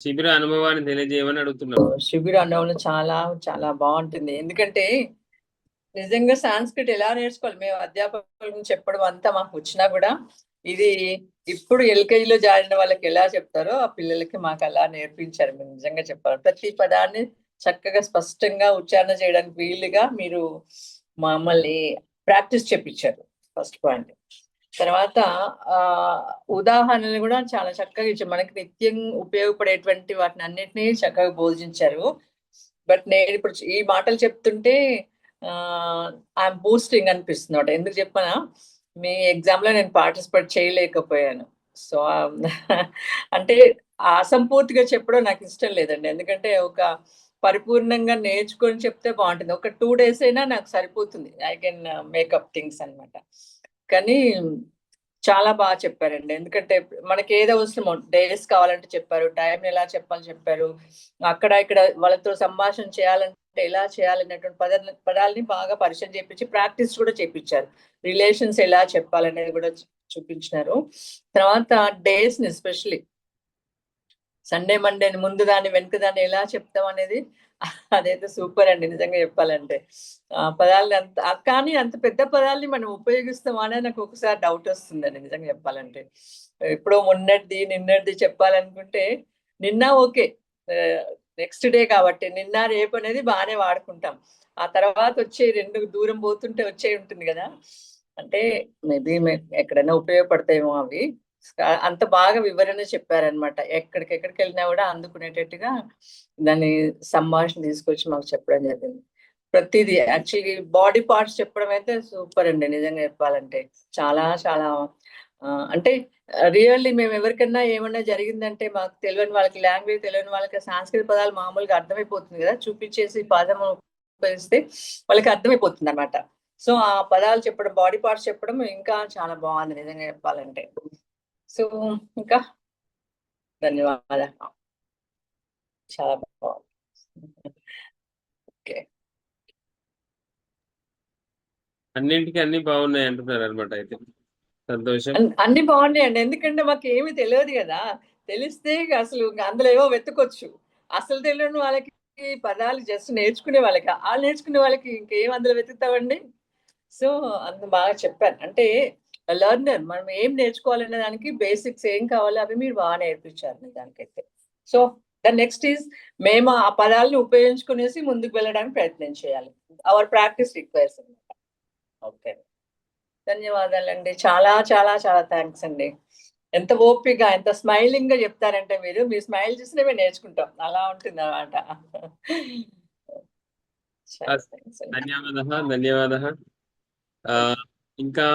శిబిర అనుభవాన్ని తెలియజేయమని అడుగుతున్నాం. శిబిర అనుభవం చాలా చాలా బాగుంటుంది. ఎందుకంటే నిజంగా సాంస్క్రిట్ ఎలా నేర్చుకోవాలి? మేము అధ్యాపకుల చెప్పడం అంతా మాకు వచ్చినా కూడా ఇది ఇప్పుడు ఎల్కేజీలో జాయిన్ వాళ్ళకి ఎలా చెప్తారో ఆ పిల్లలకి మాకు అలా నేర్పించారు. మీరు నిజంగా చెప్పాలి. ప్రతి పదాన్ని చక్కగా స్పష్టంగా ఉచ్చారణ చేయడానికి వీలుగా మీరు మమ్మల్ని ప్రాక్టీస్ చెప్పించారు ఫస్ట్ పాయింట్. తర్వాత ఆ ఉదాహరణలు కూడా చాలా చక్కగా ఇచ్చారు. మనకి నిత్యం ఉపయోగపడేటువంటి వాటిని అన్నిటినీ చక్కగా బోధించారు బట్ నేను ఇప్పుడు ఈ మాటలు చెప్తుంటే ఐఎమ్ బూస్టింగ్ అనిపిస్తుంది ఎందుకు చెప్పనా? మీ ఎగ్జామ్లో నేను పార్టిసిపేట్ చేయలేకపోయాను. సో అంటే అసంపూర్తిగా చెప్పడం నాకు ఇష్టం లేదండి. ఎందుకంటే ఒక పరిపూర్ణంగా నేర్చుకొని చెప్తే బాగుంటుంది. ఒక టూ డేస్ అయినా నాకు సరిపోతుంది. ఐ కెన్ మేకప్ థింగ్స్ అనమాట కానీ చాలా బాగా చెప్పారండి. ఎందుకంటే మనకి ఏదో అవసరమో డేస్ కావాలంటే చెప్పారు టైం ఎలా చెప్పాలని చెప్పారు అక్కడ ఇక్కడ వాళ్ళతో సంభాషణ చేయాలంటే ఎలా చేయాలనేటువంటి పద పదాలని బాగా పరిచయం చేపించి ప్రాక్టీస్ కూడా చేపించారు. రిలేషన్స్ ఎలా చెప్పాలనేది కూడా చూపించినారు. తర్వాత డేస్ని ఎస్పెషలీ సండే మండే ముందు దాన్ని వెనుక దాన్ని ఎలా చెప్తాం అనేది అదైతే సూపర్ అండి నిజంగా చెప్పాలంటే. ఆ పదాలని అంత కానీ అంత పెద్ద పదాలని మనం ఉపయోగిస్తామా అనేది నాకు ఒకసారి డౌట్ వస్తుందండి నిజంగా చెప్పాలంటే. ఎప్పుడో మొన్నటిది నిన్నటిది చెప్పాలనుకుంటే నిన్న ఓకే నెక్స్ట్ డే కాబట్టి నిన్న రేపు అనేది బాగానే వాడుకుంటాం. ఆ తర్వాత వచ్చే రెండు దూరం పోతుంటే వచ్చే ఉంటుంది కదా. అంటే మేబీ ఎక్కడైనా ఉపయోగపడతాయేమో అవి. అంత బాగా వివరణ చెప్పారనమాట ఎక్కడికెక్కడికి వెళ్ళినా కూడా అందుకునేటట్టుగా దాన్ని సంభాషణ తీసుకొచ్చి మాకు చెప్పడం జరిగింది. ప్రతిదీ యాక్చువల్లీ బాడీ పార్ట్స్ చెప్పడం అయితే సూపర్ అండి నిజంగా చెప్పాలంటే. చాలా చాలా అంటే రియల్లీ మేము ఎవరికైనా ఏమన్నా జరిగిందంటే మాకు తెలియని వాళ్ళకి లాంగ్వేజ్ తెలియని వాళ్ళకి సాంస్కృతిక పదాలు మామూలుగా అర్థమైపోతుంది కదా. చూపించేసి పదం ఉపయోగిస్తే వాళ్ళకి అర్థమైపోతుంది అనమాట సో ఆ పదాలు చెప్పడం బాడీ పార్ట్స్ చెప్పడం ఇంకా చాలా బాగుంది నిజంగా చెప్పాలంటే. సో ఇంకా ధన్యవాదాలు చాలా బాగుంది ఓకే అన్నింటికి అన్ని బాగున్నాయి అంటున్నారు అనమాట అయితే. సంతోషం. అన్ని బాగున్నాయండి. ఎందుకంటే మాకు ఏమి తెలియదు కదా. తెలిస్తే అసలు అందులో ఏవో వెతుకొచ్చు. అసలు తెలియని వాళ్ళకి పదాలు జస్ట్ నేర్చుకునే వాళ్ళకి. ఆ నేర్చుకునే వాళ్ళకి ఇంకేం అందులో వెతుకుతామండి? సో అంత బాగా చెప్పాను అంటే లర్నర్ మనం ఏం నేర్చుకోవాలనే దానికి బేసిక్స్ ఏం కావాలో అవి మీరు బాగా నేర్పించారు దానికైతే. సో ద నెక్స్ట్ ఈజ్ మేము ఆ పదాలను ఉపయోగించుకునేసి ముందుకు వెళ్ళడానికి ప్రయత్నం చేయాలి. అవర్ ప్రాక్టీస్ రిక్వైర్స్ అనమాట ఓకే ధన్యవాదాలండి. చాలా చాలా చాలా థ్యాంక్స్ అండి. ఎంత ఓపిక ఎంత స్మైలింగ్గా చెప్తారంటే మీరు మీ స్మైల్ చూసినే మేము నేర్చుకుంటాం. అలా ఉంటుంది అనమాట ధన్యవాద ధన్యవాద ఇంకా